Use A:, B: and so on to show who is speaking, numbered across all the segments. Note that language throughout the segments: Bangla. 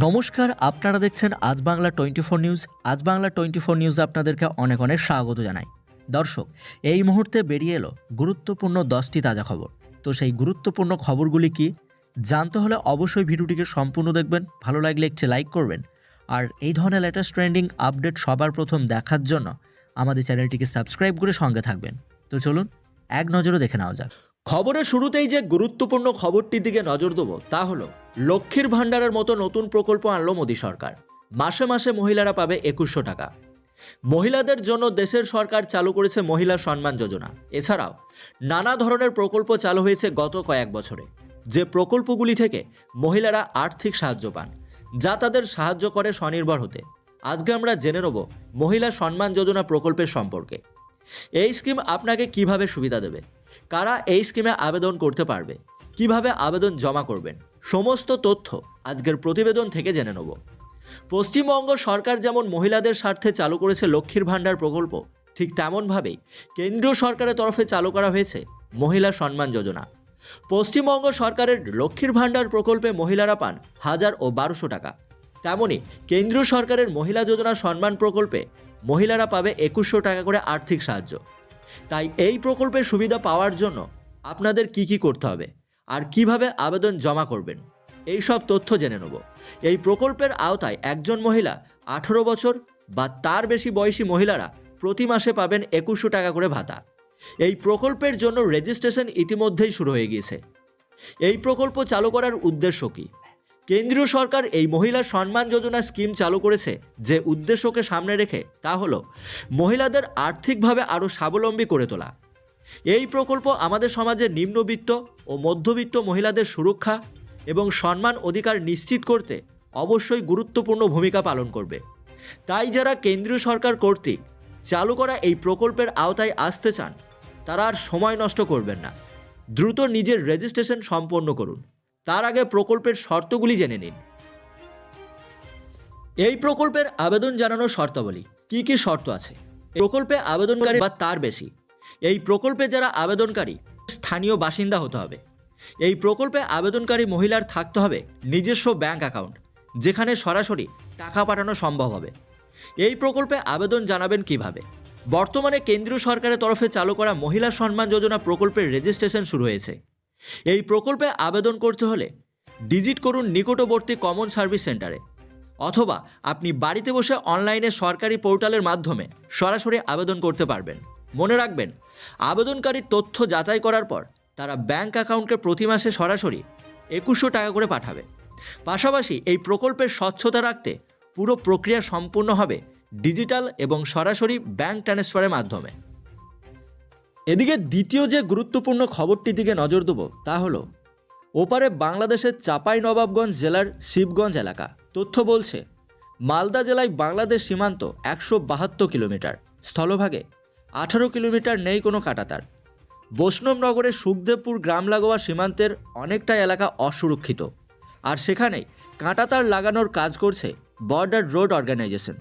A: নমস্কার, আপনারা দেখছেন আজ বাংলা টোয়েন্টি ফোর নিউজ। আজ বাংলা টোয়েন্টি ফোর নিউজ আপনাদেরকে অনেক অনেক স্বাগত জানাই। দর্শক, এই মুহূর্তে বেরিয়ে এলো গুরুত্বপূর্ণ দশটি তাজা খবর। তো সেই গুরুত্বপূর্ণ খবরগুলি কি? জানতে হলে অবশ্যই ভিডিওটিকে সম্পূর্ণ দেখবেন, ভালো লাগলে একটি লাইক করবেন। আর এই ধরনের লেটেস্ট ট্রেন্ডিং আপডেট সবার প্রথম দেখার জন্য আমাদের চ্যানেলটিকে সাবস্ক্রাইব করে সঙ্গে থাকবেন। তো চলুন, এক নজরে দেখে নেওয়া যাক। খবরের শুরুতেই যে গুরুত্বপূর্ণ খবরটির দিকে নজর দেবো, তা হলো, লক্ষ্মীর ভাণ্ডারের মতো নতুন প্রকল্প আনলো মোদী সরকার। মাসে মাসে মহিলারা পাবে একুশশো টাকা। মহিলাদের জন্য দেশের সরকার চালু করেছে মহিলা সম্মান যোজনা। এছাড়াও, নানা ধরনের প্রকল্প চালু হয়েছে গত কয়েক বছরে। যে প্রকল্পগুলি থেকে মহিলারা আর্থিক সাহায্য পান, যা তাদের সাহায্য করে স্বনির্ভর হতে। আজকে আমরা জেনে নেব মহিলা সম্মান যোজনা প্রকল্পের সম্পর্কে। এই স্কিম আপনাকে কীভাবে সুবিধা দেবে? কারা এই স্কিমে আবেদন করতে পারবে? কীভাবে আবেদন জমা করবেন? সমস্ত তথ্য আজকের প্রতিবেদন থেকে জেনে নেব। পশ্চিমবঙ্গ সরকার যেমন মহিলাদের স্বার্থে চালু করেছে লক্ষ্মীর ভাণ্ডার প্রকল্প, ঠিক তেমনভাবেই কেন্দ্রীয় সরকারের তরফে চালু করা হয়েছে মহিলা সম্মান যোজনা। পশ্চিমবঙ্গ সরকারের লক্ষ্মীর ভাণ্ডার প্রকল্পে মহিলারা পান হাজার ও বারোশো টাকা। তেমনই কেন্দ্রীয় সরকারের মহিলা যোজনা সম্মান প্রকল্পে মহিলারা পাবে একুশশো টাকা করে আর্থিক সাহায্য। তাই এই প্রকল্পের সুবিধা পাওয়ার জন্য আপনাদের কি কি করতে হবে আর কীভাবে আবেদন জমা করবেন? এই সব তথ্য জেনে নেব। এই প্রকল্পের আওতায় একজন মহিলা আঠারো বছর বা তার বেশি বয়সী মহিলারা প্রতি মাসে পাবেন একুশশো টাকা করে ভাতা। এই প্রকল্পের জন্য রেজিস্ট্রেশন ইতিমধ্যেই শুরু হয়ে গিয়েছে। এই প্রকল্প চালু করার উদ্দেশ্য কী? কেন্দ্রীয় সরকার এই মহিলা সম্মান যোজনা স্কিম চালু করেছে যে উদ্দেশ্যকে সামনে রেখে তা হলো মহিলাদের আর্থিকভাবে আরও স্বাবলম্বী করে তোলা। এই প্রকল্প আমাদের সমাজের নিম্নবিত্ত ও মধ্যবিত্ত মহিলাদের সুরক্ষা এবং সম্মান অধিকার নিশ্চিত করতে অবশ্যই গুরুত্বপূর্ণ ভূমিকা পালন করবে। তাই যারা কেন্দ্রীয় সরকার কর্তৃক চালু করা এই প্রকল্পের আওতায় আসতে চান, তারা আর সময় নষ্ট করবেন না। দ্রুত নিজের রেজিস্ট্রেশন সম্পন্ন করুন। তার আগে প্রকল্পের শর্তগুলি জেনে নিন। এই প্রকল্পের আবেদন জানানোর শর্তাবলী, কি কি শর্ত আছে? প্রকল্পে আবেদনকারী বা তার বেশি। এই প্রকল্পে যারা আবেদনকারী, স্থানীয় বাসিন্দা হতে হবে। এই প্রকল্পে আবেদনকারী মহিলার থাকতে হবে নিজস্ব ব্যাংক অ্যাকাউন্ট, যেখানে সরাসরি টাকা পাঠানো সম্ভব হবে। এই প্রকল্পে আবেদন জানাবেন কীভাবে? বর্তমানে কেন্দ্রীয় সরকারের তরফে চালু করা মহিলা সম্মান যোজনা প্রকল্পের রেজিস্ট্রেশন শুরু হয়েছে। এই প্রকল্পে আবেদন করতে হলে ডিজিট করুন নিকটবর্তী কমন সার্ভিস সেন্টারে, অথবা আপনি বাড়িতে বসে অনলাইনে সরকারি পোর্টালের মাধ্যমে সরাসরি আবেদন করতে পারবেন। মনে রাখবেন আবেদনকারীর তথ্য যাচাই করার পর তারা ব্যাংক অ্যাকাউন্টকে প্রতি মাসে সরাসরি একুশশো টাকা করে পাঠাবে। পাশাপাশি এই প্রকল্পের স্বচ্ছতা রাখতে পুরো প্রক্রিয়া সম্পূর্ণ হবে ডিজিটাল এবং সরাসরি ব্যাংক ট্রান্সফারের মাধ্যমে। এদিকে দ্বিতীয় যে গুরুত্বপূর্ণ খবরটির দিকে নজর দেবো, তা হলো, ওপারে বাংলাদেশের চাপাই নবাবগঞ্জ জেলার শিবগঞ্জ এলাকা। তথ্য বলছে, মালদা জেলায় বাংলাদেশ সীমান্ত একশো বাহাত্তর কিলোমিটার, স্থলভাগে আঠারো কিলোমিটার নেই কোনো কাটাতার। বৈষ্ণবনগরের সুখদেবপুর গ্রাম লাগোয়া সীমান্তের অনেকটা এলাকা অসুরক্ষিত। আর সেখানেই কাঁটাতার লাগানোর কাজ করছে বর্ডার রোড অর্গানাইজেশন,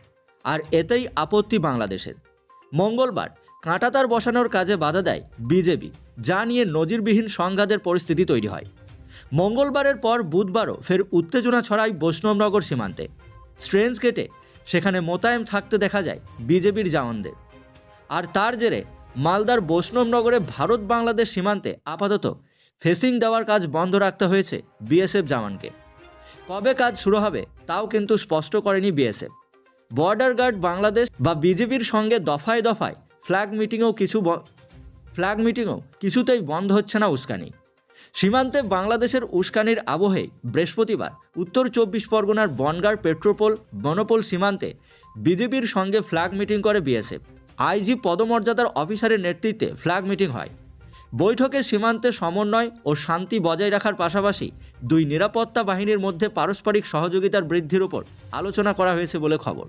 A: আর এতেই আপত্তি বাংলাদেশের। মঙ্গলবার কাঁটাতার বসানোর কাজে বাধা দেয় বিজেপি, যা নিয়ে নজিরবিহীন সংঘাতের পরিস্থিতি তৈরি হয়। মঙ্গলবারের পর বুধবারও ফের উত্তেজনা ছড়ায় বৈষ্ণবনগর সীমান্তে। স্ট্রেঞ্জ গেটে সেখানে মোতায়েন থাকতে দেখা যায় বিজেপির জওয়ানদের। আর তার জেরে মালদার বৈষ্ণবনগরে ভারত বাংলাদেশ সীমান্তে আপাতত ফেসিং দেওয়ার কাজ বন্ধ রাখতে হয়েছে বিএসএফ জওয়ানকে। কবে কাজ শুরু হবে তাও কিন্তু স্পষ্ট করেনি বিএসএফ। বর্ডার গার্ড বাংলাদেশ বা বিজেপির সঙ্গে দফায় দফায় ফ্ল্যাগ মিটিংও কিছু ফ্ল্যাগ মিটিংও কিছুতেই বন্ধ হচ্ছে না উস্কানি। সীমান্তে বাংলাদেশের উস্কানির আবহে বৃহস্পতিবার উত্তর চব্বিশ পরগনার বনগার পেট্রোপোল, বনপোল সীমান্তে বিজেপির সঙ্গে ফ্ল্যাগ মিটিং করে বিএসএফ। আইজি পদমর্যাদার অফিসারের নেতৃত্বে ফ্ল্যাগ মিটিং হয়। বৈঠকে সীমান্তে সমন্বয় ও শান্তি বজায় রাখার পাশাপাশি দুই নিরাপত্তা বাহিনীর মধ্যে পারস্পরিক সহযোগিতার বৃদ্ধির ওপর আলোচনা করা হয়েছে বলে খবর।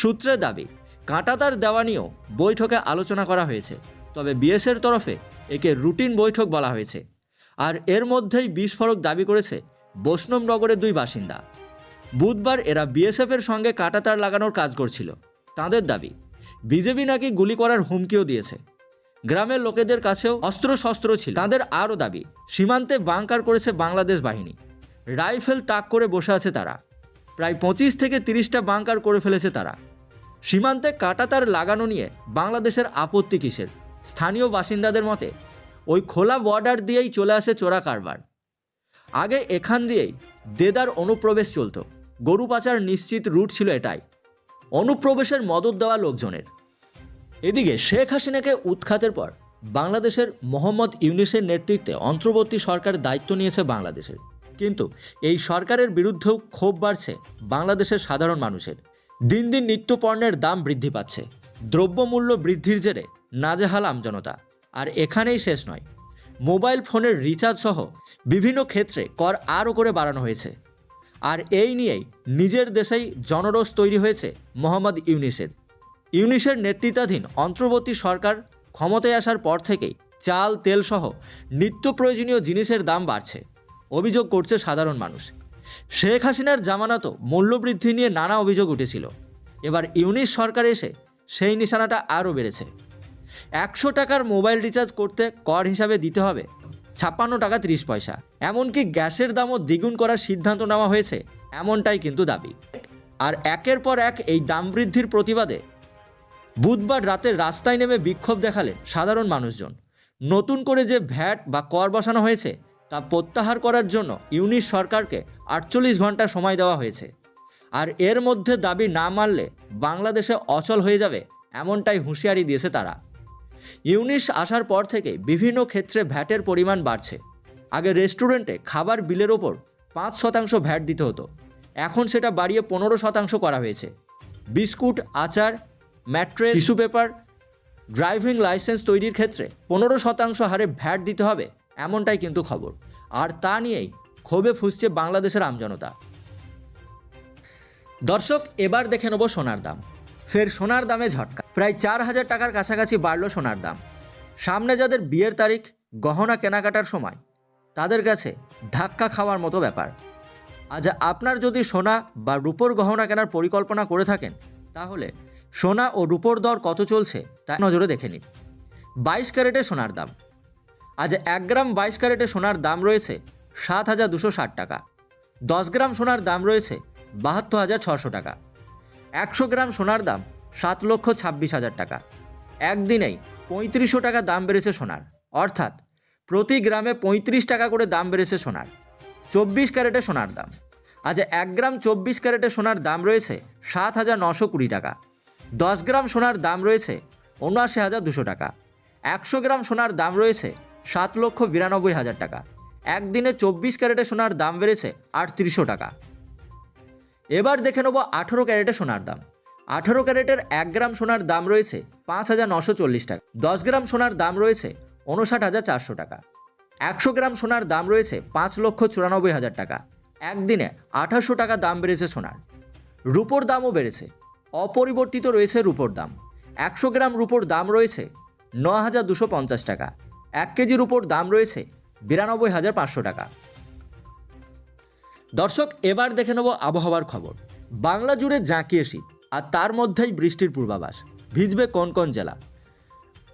A: সূত্রের দাবি কাঁটাতার দেওয়া নিয়েও বৈঠকে আলোচনা করা হয়েছে। তবে বিএসের তরফে একে রুটিন বৈঠক বলা হয়েছে। আর এর মধ্যেই বিস্ফোরক দাবি করেছে বৈষ্ণবনগরের দুই বাসিন্দা। বুধবার এরা বিএসএফের সঙ্গে কাঁটাতার লাগানোর কাজ করছিল। তাদের দাবি, বিজেপি নাকি গুলি করার হুমকিও দিয়েছে। গ্রামের লোকেদের কাছেও অস্ত্রশস্ত্র ছিল। তাদের আরও দাবি, সীমান্তে বাংকার করেছে বাংলাদেশ বাহিনী। রাইফেল তাক করে বসে আছে তারা। প্রায় পঁচিশ থেকে তিরিশটা বাংকার করে ফেলেছে তারা। সীমান্তে কাটাতার লাগানো নিয়ে বাংলাদেশের আপত্তি কিসের? স্থানীয় বাসিন্দাদের মতে, ওই খোলা বর্ডার দিয়েই চলে আসে চোরা কারবার। আগে এখান দিয়েই দেদার অনুপ্রবেশ চলতো। গরু পাচার নিশ্চিত রুট ছিল এটাই। অনুপ্রবেশের মদত দেওয়া লোকজনের। এদিকে শেখ হাসিনাকে উৎখাতের পর বাংলাদেশের মোহাম্মদ ইউনিসের নেতৃত্বে অন্তর্বর্তী সরকার দায়িত্ব নিয়েছে বাংলাদেশের। কিন্তু এই সরকারের বিরুদ্ধেও ক্ষোভ বাড়ছে বাংলাদেশের সাধারণ মানুষের। দিন দিন নিত্যপণ্যের দাম বৃদ্ধি পাচ্ছে। দ্রব্যমূল্য বৃদ্ধির জেরে নাজেহাল আমজনতা আর এখানেই শেষ নয়। মোবাইল ফোনের রিচার্জ সহ বিভিন্ন ক্ষেত্রে কর আরও করে বাড়ানো হয়েছে। আর এই নিয়েই নিজের দেশেই জনরোষ তৈরি হয়েছে মোহাম্মদ ইউনিসের। ইউনিসের নেতৃত্বাধীন অন্তর্বর্তী সরকার ক্ষমতায় আসার পর থেকেই চাল, তেল সহ নিত্য প্রয়োজনীয় জিনিসের দাম বাড়ছে। অভিযোগ করছে সাধারণ মানুষ। শেখ হাসিনার জামানাতো মূল্যবৃদ্ধি নিয়ে নানা অভিযোগ উঠেছিল। এবার ইউনিস সরকার এসে সেই নিশানাটা আরও বেড়েছে। একশো টাকার মোবাইল রিচার্জ করতে কর হিসাবে দিতে হবে, ছাপ্পান্ন টাকা তিরিশ পয়সা। এমনকি গ্যাসের দামও দ্বিগুণ করার সিদ্ধান্ত নেওয়া হয়েছে, এমনটাই কিন্তু দাবি। আর একের পর এক এই দাম বৃদ্ধির প্রতিবাদে বুধবার রাতে রাস্তায় নেমে বিক্ষোভ দেখালেন সাধারণ মানুষজন। নতুন করে যে ভ্যাট বা কর বসানো হয়েছে তা প্রত্যাহার করার জন্য ইউনিশ সরকারকে আটচল্লিশ ঘণ্টা সময় দেওয়া হয়েছে। আর এর মধ্যে দাবি না মানলে বাংলাদেশে অচল হয়ে যাবে এমনটাই হুঁশিয়ারি দিয়েছে তারা। ইউনিশ আসার পর থেকে বিভিন্ন ক্ষেত্রে ভ্যাটের পরিমাণ বাড়ছে। আগে রেস্টুরেন্টে খাবার বিলের ওপর পাঁচ শতাংশ ভ্যাট দিতে হতো। এখন সেটা বাড়িয়ে পনেরো শতাংশ করা হয়েছে। বিস্কুট, আচার, mattress, tissue paper, driving licence তৈরির ক্ষেত্রে পনেরো শতাংশ হারে ভ্যাট দিতে হবে এমনটাই কিন্তু খবর। আর তা নিয়েই ক্ষোভে ফুসছে বাংলাদেশের আমজনতা দর্শক, এবার দেখে নেব সোনার দাম। ফের সোনার দামে ঝটকা। প্রায় চার হাজার টাকার কাছাকাছি বাড়ল সোনার দাম। সামনে যাদের বিয়ের তারিখ, গহনা কেনাকাটার সময়, তাদের কাছে ধাক্কা খাওয়ার মতো ব্যাপার। আজ আপনার যদি সোনা বা রূপোর গহনা কেনার পরিকল্পনা করে থাকেন, তাহলে সোনা ও রূপোর দর কত চলছে তা নজরে দেখে নিন। বাইশ ক্যারেটে সোনার দাম। আজ এক গ্রাম বাইশ ক্যারেটে সোনার দাম রয়েছে সাত হাজার দুশো ষাট টাকা। দশ গ্রাম সোনার দাম রয়েছে বাহাত্তর হাজার ছশো টাকা। একশো গ্রাম সোনার দাম সাত লক্ষ ছাব্বিশ হাজার টাকা। একদিনেই পঁয়ত্রিশশো টাকা দাম বেড়েছে সোনার। অর্থাৎ প্রতি গ্রামে পঁয়ত্রিশ টাকা করে দাম বেড়েছে সোনার। চব্বিশ ক্যারেটে সোনার দাম। আজ এক গ্রাম চব্বিশ ক্যারেটে সোনার দাম রয়েছে সাত হাজার নশো কুড়ি টাকা। দশ গ্রাম সোনার দাম রয়েছে উনআশি হাজার দুশো টাকা। একশো গ্রাম সোনার দাম রয়েছে সাত লক্ষ বিরানব্বই হাজার টাকা। একদিনে চব্বিশ ক্যারেটে সোনার দাম বেড়েছে আটত্রিশশো টাকা। এবার দেখে নেব আঠেরো ক্যারেটে সোনার দাম। আঠেরো ক্যারেটের এক গ্রাম সোনার দাম রয়েছে পাঁচ হাজার নশো চল্লিশ টাকা। দশ গ্রাম সোনার দাম রয়েছে উনষাট হাজার চারশো টাকা। একশো গ্রাম সোনার দাম রয়েছে পাঁচ লক্ষ চুরানব্বই হাজার টাকা। একদিনে আঠাশশো টাকা দাম বেড়েছে সোনার। রুপোর দামও বেড়েছে। অপরিবর্তিত রয়েছে রুপোর দাম। একশো গ্রাম রুপোর দাম রয়েছে ন হাজার দুশো পঞ্চাশ টাকা। এক কেজির উপর দাম রয়েছে বিরানব্বই হাজার পাঁচশো টাকা। দর্শক, এবার দেখে নেব আবহাওয়ার খবর। বাংলা জুড়ে জাঁকিয়ে শীত আর তার মধ্যেই বৃষ্টির পূর্বাভাস। ভিজবে কোন কোন জেলা?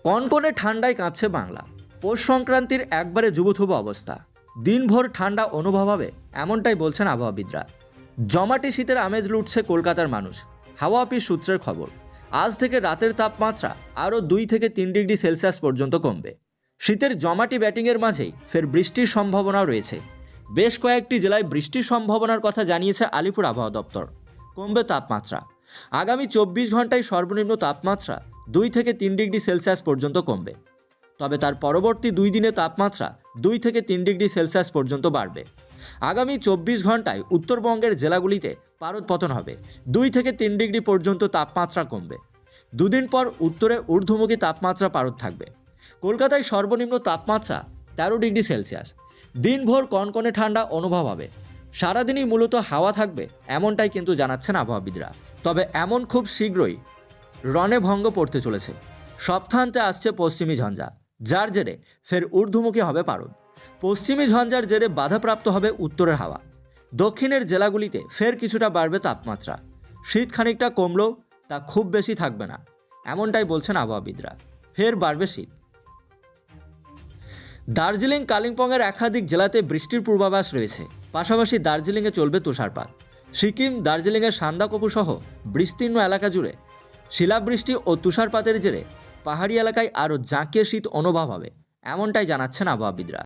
A: কনকনে ঠান্ডায় কাঁপছে বাংলা? পৌষ সংক্রান্তির একবারে যুবথুব অবস্থা। দিনভর ঠান্ডা অনুভব হবে, এমনটাই বলছেন আবহাওয়াবিদরা। জমাটি শীতের আমেজ লুটছে কলকাতার মানুষ। হাওয়া অফিস সূত্রের খবর, আজ থেকে রাতের তাপমাত্রা আরও দুই থেকে তিন ডিগ্রি সেলসিয়াস পর্যন্ত কমবে। শীতের জমাটি ব্যাটিংয়ের মাঝেই ফের বৃষ্টির সম্ভাবনাও রয়েছে। বেশ কয়েকটি জেলায় বৃষ্টির সম্ভাবনার কথা জানিয়েছে আলিপুর আবহাওয়া দপ্তর। কমবে তাপমাত্রা। আগামী চব্বিশ ঘন্টায় সর্বনিম্ন তাপমাত্রা দুই থেকে তিন ডিগ্রি সেলসিয়াস পর্যন্ত কমবে। তবে তার পরবর্তী দুই দিনে তাপমাত্রা দুই থেকে তিন ডিগ্রি সেলসিয়াস পর্যন্ত বাড়বে। আগামী চব্বিশ ঘন্টায় উত্তরবঙ্গের জেলাগুলিতে পারদ পতন হবে। দুই থেকে তিন ডিগ্রি পর্যন্ত তাপমাত্রা কমবে। দুদিন পর উত্তরে ঊর্ধ্বমুখী তাপমাত্রা পারদ থাকবে। কলকাতায় সর্বনিম্ন তাপমাত্রা তেরো ডিগ্রি সেলসিয়াস। দিনভর কনকনে ঠান্ডা অনুভব হবে। সারাদিনই মূলত হাওয়া থাকবে, এমনটাই কিন্তু জানাচ্ছেন আবহাওয়াবিদরা। তবে এমন খুব শীঘ্রই রণে ভঙ্গ পড়তে চলেছে। সপ্তাহান্তে আসছে পশ্চিমী ঝঞ্ঝা, যার জেরে ফের ঊর্ধ্বমুখী হবে পারদ। পশ্চিমী ঝঞ্ঝার জেরে বাধাপ্রাপ্ত হবে উত্তরের হাওয়া। দক্ষিণের জেলাগুলিতে ফের কিছুটা বাড়বে তাপমাত্রা। শীত খানিকটা কমলেও তা খুব বেশি থাকবে না, এমনটাই বলছেন আবহাওয়াবিদরা। ফের বাড়বে শীত। দার্জিলিং, কালিম্পংয়ের একাধিক জেলাতে বৃষ্টির পূর্বাভাস রয়েছে। পাশাপাশি দার্জিলিংয়ে চলবে তুষারপাত। সিকিম, দার্জিলিংয়ের সান্দাকপু সহ বিস্তীর্ণ এলাকা জুড়ে শিলাবৃষ্টি ও তুষারপাতের জেরে পাহাড়ি এলাকায় আরও জাঁকিয়ে শীত অনুভব হবে, এমনটাই জানাচ্ছেন আবহাওয়াবিদরা।